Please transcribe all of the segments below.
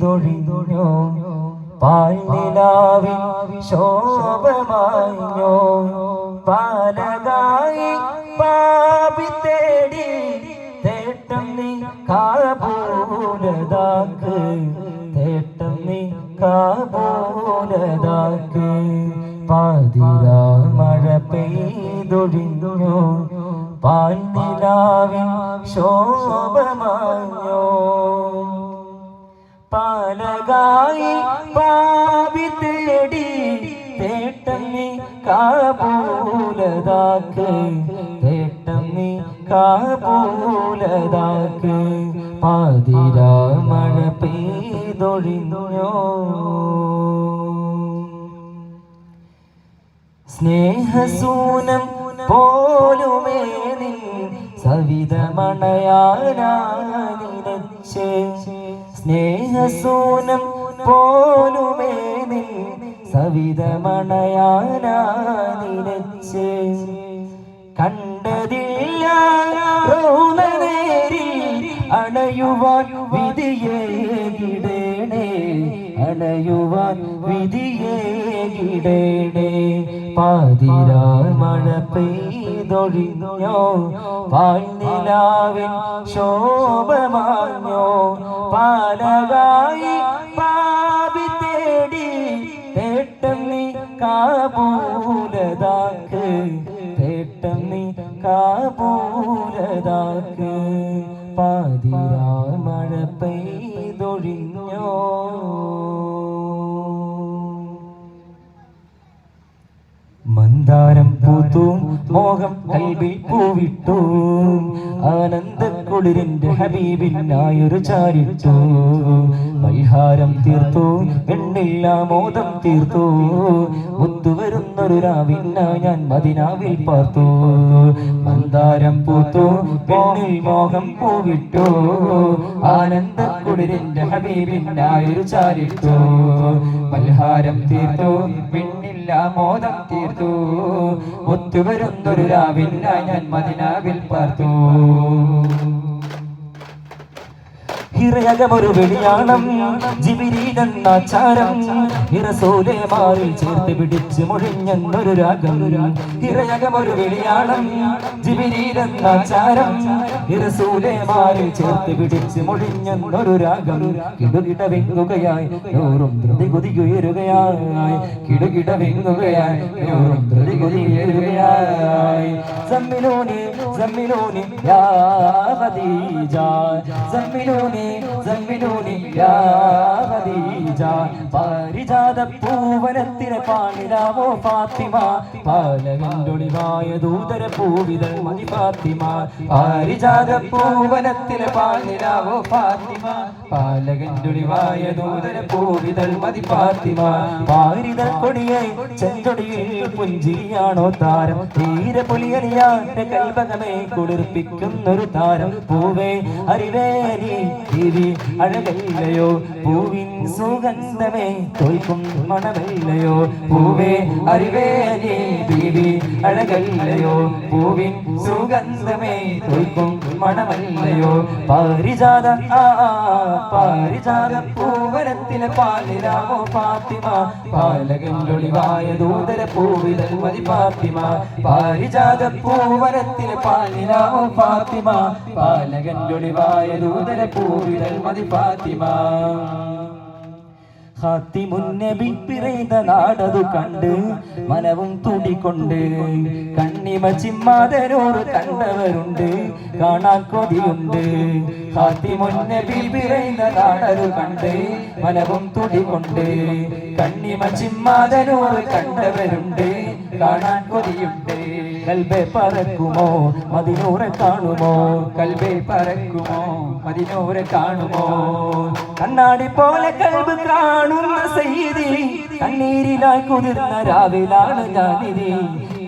പെയ്തൊഴിഞ്ഞോ പാൽനിലാവിൻ ശോഭമാഞ്ഞോ പാലകായി പാപി തേടി തേട്ടം നീ കാപൂലതാക്ക് തേട്ടം നീ കാപൂലതാക്ക് പാതിരാ മഴ പെയ്തൊഴിഞ്ഞോ. പാൽനിലാവിൻ ശോഭമാഞ്ഞോ പാലകായി പാവി തേടി തേട്ടമ്മി കാബൂലതാക്ക് തേട്ടമ്മി കാബൂലതാക്ക് പാതിരാ മഴ പെയ്തൊഴിഞ്ഞോ. സ്നേഹസൂനം പോലുമേ നിൻ സവിതമണയാനിരച്ച് സ്നേഹസൂനം പോലുമേ നിൻ സവിതമണയാനിരച്ച് കണ്ടതില്ല അണയുവാൻ വിധിയേകിടേണേ അണയുവാൻ വിധിയേകിടേണേ പാതിരാ മഴ പെയ്തൊഴിഞ്ഞോ പാൽനിലാവിൻ ശോഭമാഞ്ഞോ പാലകായി പാപി തേടി തേട്ടം നീ കാബൂലതാക്ക് തേട്ടം നീ കാബൂലതാക്ക്. പാതിരാ മഴ പെയ്തൊഴിഞ്ഞോ. മന്ദാരം പൂത്തു മോഹം കൽവിൽ പൂവിട്ടു. ആനന്ദക്കുളിരിന്റെ ഹബീബിനായൊരു ചാരിട്ടു. പരിഹാരം തീർത്തു എണ്ണില്ല മോദം തീർത്തു. മുത്തുവരുന്നൊരു രാവിന്ന ഞാൻ മദിനാവിൽ പാർത്തു. മന്ദാരം പൂത്തു പെണ്ണിൽ മോഹം പൂവിട്ടു. ആനന്ദക്കുളിരിന്റെ ഹബീബിനായൊരു ചാരിട്ടു. പരിഹാരം തീർത്തു പെണ്ണില്ല മോദം തീർത്തു. ഒത്തുവരുന്നൊരു രാവില്ല ഞാൻ മദിനാവിൽ പാർത്തു. ഹിറയകമൊരു വെളിയാണം ജിബിരീലെന്നാചാരം ഇറസോലെ മാറിൽ ചേർത്ത് പിടിച്ച് മൊഴിഞ്ഞെന്നൊരു രാഗം. ഹിറയകമൊരു വെളിയാണം ജിബിരീലെന്നാചാരം ഇറസൂലെ മാറിൽ ചേർത്ത് പിടിച്ച് മൊഴിഞ്ഞെന്നൊരു രാഗം. കിടുകിട വെങ്ങുകയായി നോറും ധൃതി കുതിയുയരുകയായി. കിടുകിട വെങ്ങുകയായി നോറും ധൃതി കുതിയുയരുകയായി. സമ്മിലൂനി സമ്മിലൂനി യാ പാരിജാത പൂവനത്തിലെ പാണിലാവോ ഫാത്തിമ പാലകണ്ടൊളിവായ ദൂതര പൂവിതൾ മതി ഫാത്തിമ പാരിജാത പൂവനത്തിലെ പാണിലാവോ ഫാത്തിമ പാലകണ്ടൊളിവായ ദൂതര പൂവിതൾ മതി ഫാത്തിമ പാരിത കൊടിയെ ചെഞ്ചൊടിയിൽ പുഞ്ചിരിയാണോ താരം തീരെ പൊലിയറിയാന്റെ കൽപകമേ കുളിർപ്പിക്കുന്നൊരു താരം പൂവേ അറിവേരി തിരി അഴകല്ലയോ പൂവിൻ സുഗന്ധമേ തോൽക്കും മണമല്ലയോ പൂവേ അറിവേരി ബീവി അഴകല്ലയോ? പൂവിൻ സുഗന്ധമേ തോൽക്കും മണമല്ലയോ പാരിജാത ആ പാരിജാത പൂവനത്തിലെ പാലിലാമോ പാത്തിമ പാലകല്ലൊളിവായ ദൂതര പൂവിതൽ മതി ഫാത്തിമ. പാരിജാത പൂവനത്തിലെ പാലിലാമോ പാത്തിമ പാലകല്ലൊളിവായ ദൂതര പൂവിതൽ മതി ഫാത്തിമ. ഹാത്തിമുന്നബി പിറൈത നാടതു കണ്ട് മനവും തുടികൊണ്ട് കണ്ണിമ ചിമ്മാതരോട് കണ്ടവരുണ്ട് കാണാൻ കൊതിയുണ്ട്. ഹാത്തിമുന്നബി പിറൈത നാടതു കണ്ട് മനവും തുടികൊണ്ട് കണ്ണിമ ചിമ്മാതരോട് കണ്ടവരുണ്ട് കാണാൻ കൊതിയുണ്ട്. കൽബെ പറക്കുമോ? മതിനൂറെ കാണുമോ? കൽബെ പറക്കുമോ? മതിനൂറെ കാണുമോ? കണ്ണാടി പോലെ കൽബ് കാണുന്ന സയ്യിദി കണ്ണീരിലായി കുതിർന്ന രാവിലാണ് ഞാനിതി.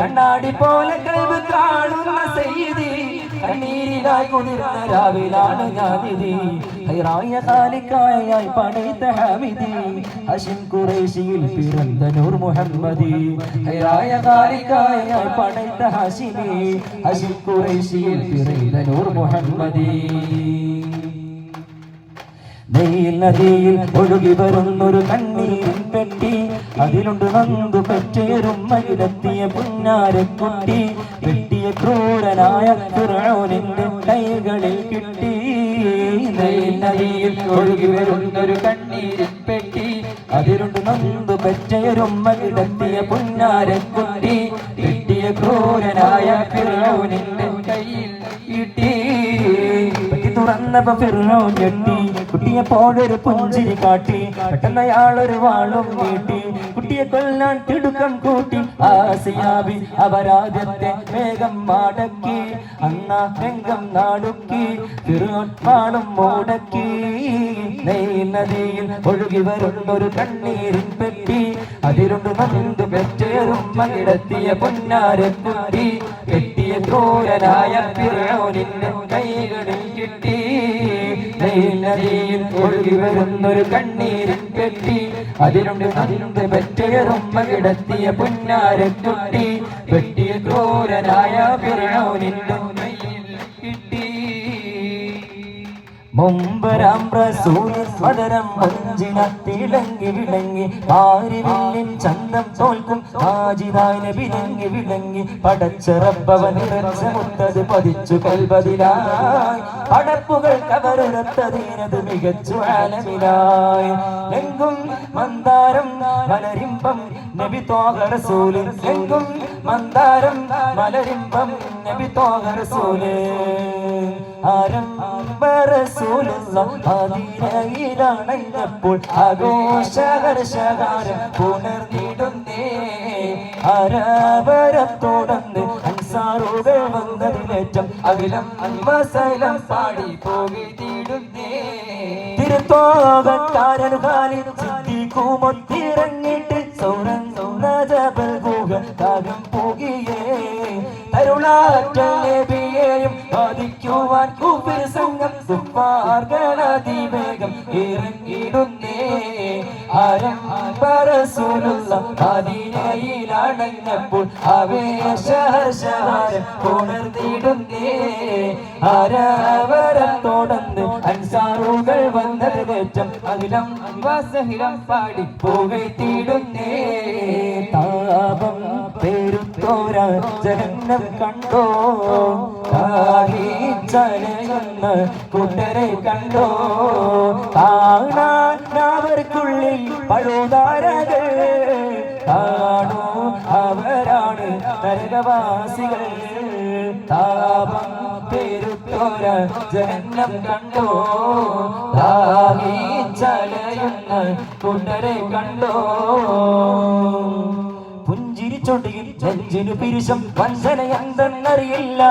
കണ്ണാടി പോലെ കൽബ് കാണുന്ന സയ്യിദി കണ്ണീരിലായി കുതിർന്ന രാവിലാണ് ഞാനിതി. ഹൈറായ കാലിക്കായായി പണിത ഹമിതി ഹഷിം കുറേശിയിൽ പിറന്ന നൂർ മുഹമ്മദി. ഹൈറായ കാലിക്കായി പണിത്ത ഹസിനി ഹഷിം കുറേശിയിൽ പിറന്ന നൂർ മുഹമ്മദി. നെയ്യിൽ നദിയിൽ ഒഴുകി വരുന്നൊരു കണ്ണീരിൻ പെട്ടി. അതിലുണ്ട് നന്ദു പെറ്റേറും പുന്നാരെ പുന്നാരക്കുട്ടി വെട്ടിയ ക്രൂരനായ ഫിറഔനിന്റെ കൈകളിൽ കിട്ടി. നെയ്യിൽ നദിയിൽ ഒഴുകി വരുന്നൊരു കണ്ണീരിൻ പെട്ടി. അതിലുണ്ട് നന്ദു പെറ്റേറും പുന്നാരെ പുന്നാരക്കുട്ടി വെട്ടിയ ക്രൂരനായ ഫിറഔനിന്റെ കയ്യിൽ കിട്ടി. തുറന്നപ്പോ ഫിറോ ഞെട്ടി. കുട്ടിയെ പോലൊരു പുഞ്ചിരി കാട്ടി. പെട്ടെന്ന് അയാളൊരു വാളും നീട്ടി കുട്ടിയെ കൊല്ലാൻ തിടുക്കം കൂട്ടി. ആസിയാബി അവരാദ്യത്തെ വേഗം മാടക്കി അന്ന രംഗം നാടുക്കി. ഫിറോൻ വാളും മൂടക്കി. നെയ് നദിയിൽ ഒഴുകി വരുന്നൊരു കണ്ണീരിൻ പെട്ടി. അതിരുണ്ട് നന്ദു പെറ്റേറും മകിടത്തിയ പൊന്നാരക്കുട്ടി. കെട്ടിയ ക്രൂരനായ ഫിറോനിന്റെ കൈകളിൽ കിട്ടി നദിയിൽ ഒഴുകി വരുന്നൊരു കണ്ണീരിൻ പെട്ടി അതിലുണ്ട് അതിലുണ്ട് പറ്റുകറുമ്മ കിടത്തിയ പൊന്നാരക്കുട്ടി പെട്ടിയ ക്രൂരനായ പിറണോ കയ്യിൽ മുമ്പരാം റസൂലിൻ മദരം മഞ്ചിന തിളങ്ങി വിളങ്ങി ആരിവില്ലിൻ ചന്തം തോൽക്കും ആജിതാന വിളങ്ങി വിളങ്ങി പടച്ചറപ്പവൻ നിറച്ച മുത്തത് പതിച്ചു കൽബതിലായി. പടപ്പുകൾ കവറുരത്തതീനത് മികച്ചു ആലമിലായി. എങ്കും മന്ദാരം മലരിമ്പം നബി തോഹ റസൂലിൻ എങ്കും മന്ദാരം മലരിമ്പം നബി തോഹ റസൂൽ ആദിനയിലാണപ്പോൾ ആഘോഷകർഷകാരം പുണർന്നിടുന്നേ. അരവരത്തോടന്ന് അൻസാറുകൾ വന്നതിലേറ്റം അഖിലം അൻവസലം പാടി പോകിടുന്നേ തിരുത്തോകക്കാരൻ കാലിൽ സിദ്ധിക്കുമൊത്തിറങ്ങിട്ട് സൗരൻ തരുളാറ്റേബിയെയും ബാധിക്കുവാൻ കൂപ്പിൽ സംഘം സുപ്പാർഗണതിവേഗം ഇറങ്ങിടുന്നേ ആരം പരസൂലുള്ള മദീനയിലടങ്ങപ്പോൾ ആവേശഹർഷഹാരം ഉണർന്നിടുന്നേ ആരവരത്തോടന്ന് അൻസാറുകൾ വന്നത് വെച്ചം അഖിലം വസഹിലം പാടി പുകഴ്ത്തിയിടുന്നേ. താപം പെരുത്തോര ജഗന്നം കണ്ടോ ചലയുന്ന കൂട്ടരെ കണ്ടോ? കാണാൻ അവർക്കുള്ളിൽ പഴുതാരകൾ കാണൂ. അവരാണ് നരകവാസികൾ. താപം പെരുത്തോര ജനം കണ്ടോ? ദാഹി ചലയുന്ന കൂട്ടരെ കണ്ടോ? നെഞ്ചിനു പിരിശം വഞ്ചനയന്തെന്നറിയില്ല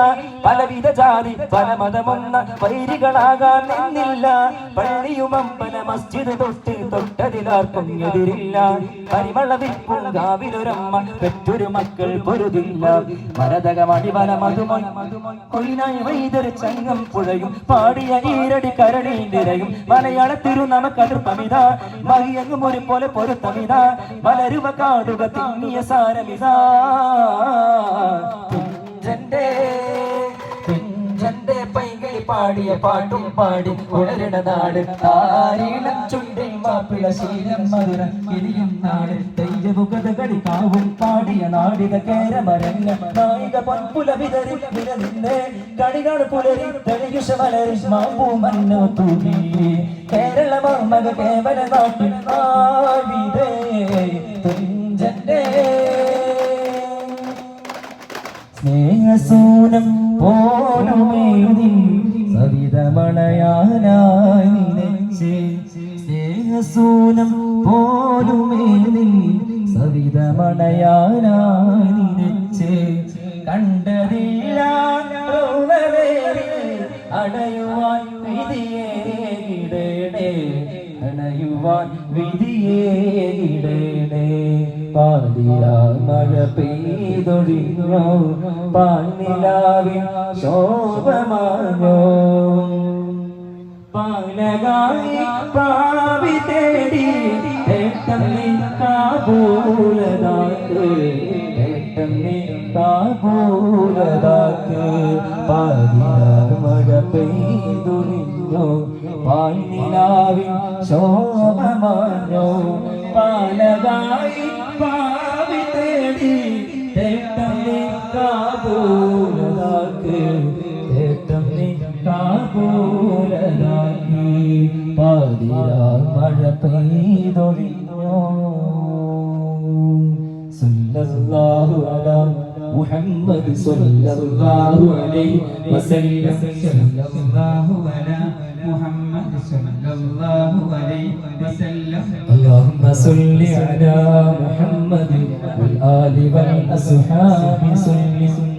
പലവിധ ജാതി പല മതമൊന്ന വൈരികളാകാൻ നിന്നില്ല. പള്ളിയും അമ്പല മസ്ജിദ് തൊട്ട് തൊട്ടതിലാർക്കും എതിരില്ല. പരിമളവിൽ പൂങ്കാവിലൊരമ്മ പെറ്റൊരു മക്കൾ പൊരുതില്ല. മരതകമണി വല മധുമൊയ് കൊയിനായ വൈതര് ചങ്ങം പുഴയും. പാടിയ ഈരടി കരടി നിരയും മലയാള തിരുനമക്കതിർ തമിത മഹിയങ്ങും ഒരു പോലെ പൊരുത്തമിത. മലരുവ കാടുക തിങ്ങിയ സാരമിത. പൈകി പാടിയ പാട്ടും പാടി ഉണരണ നാട്. താരീളം ചുണ്ടിൽ മാപ്പിള ശീലം മധുര ഇനിയും നാട്. തെയ്യവുകഥകളി കാവും പാടിയ നാടിക കേരമരങ്ങ നായിക പൊൻപുല വിതറി നിലനിന്ന്. കണികാട് പുലരി തെളിയുഷ മലരി മാമ്പൂ മണ്ണു തൂകി. കേരള മർമ്മക കേവല നാട്ടിൽ ആവിതേ തുഞ്ചന്റെ സ്നേഹസൂനം പോലുമേതിൻ സ്നേഹസൂനം നീ സവിതമണയാനായി നിനച്ച് കണ്ടതില്ല അണയുവാൻ വിധിയേകിടേ അണയുവാൻ വിധിയേകിടേ പാടിയ മഴ പെയ്തൊഴിഞ്ഞോ പാൽനിലാവിൻ ശോഭമാഞ്ഞോ. പാലകായി പാവി തേടി ഏട്ടം പാവി തേടി صلى الله على محمد صلى الله عليه وسلم. صلى الله على محمد صلى الله عليه وسلم اللهم صل على محمد والآل والأصحاب صلى الله عليه وسلم